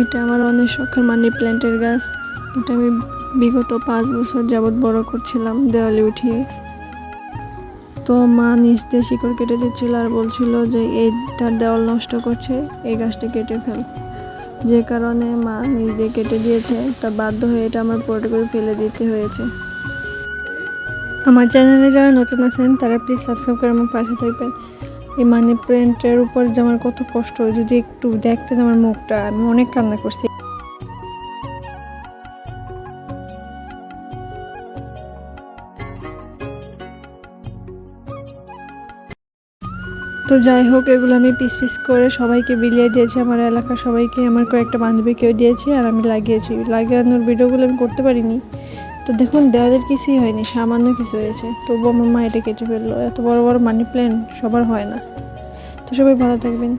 এটা আমার অনেক শখের মানি প্ল্যান্টের গাছ। এটা আমি বিগত পাঁচ বছর যাবৎ বড় করছিলাম দেওয়ালে উঠিয়ে। তো মা নিচ দিয়ে শিকড় কেটে দিচ্ছিল আর বলছিল যে, এইটা দেওয়াল নষ্ট করছে, এই গাছটা কেটে ফেল। যে কারণে মা নিচ দিয়ে কেটে দিয়েছে। তা বাধ্য হয়ে এটা আমার পরে করে ফেলে দিতে হয়েছে। আমার চ্যানেলে যারা নতুন আছেন, তারা প্লিজ সাবস্ক্রাইব করে আমার পাশে থাকবেন। এই মানি প্ল্যান্টের উপর যে আমার কত কষ্ট যদি একটু দেখতেন আমার মুখটা, আমি অনেক কান্না করছি। তো যাই হোক, এগুলো আমি পিস পিস করে সবাইকে বিলিয়ে দিয়েছি, আমার এলাকার সবাইকে, আমার কয়েকটা বান্ধবীকেও দিয়েছি, আর আমি লাগিয়েছি। লাগানোর ভিডিওগুলো আমি করতে পারিনি। তো দেখুন দেওয়াদের কিছুই হয়নি, সামান্য কিছু হয়েছে। তবু আমার মা এটা কেটে ফেলল। এত বড় বড় মানি প্ল্যান সবার হয় না। তো সবাই ভালো থাকবেন।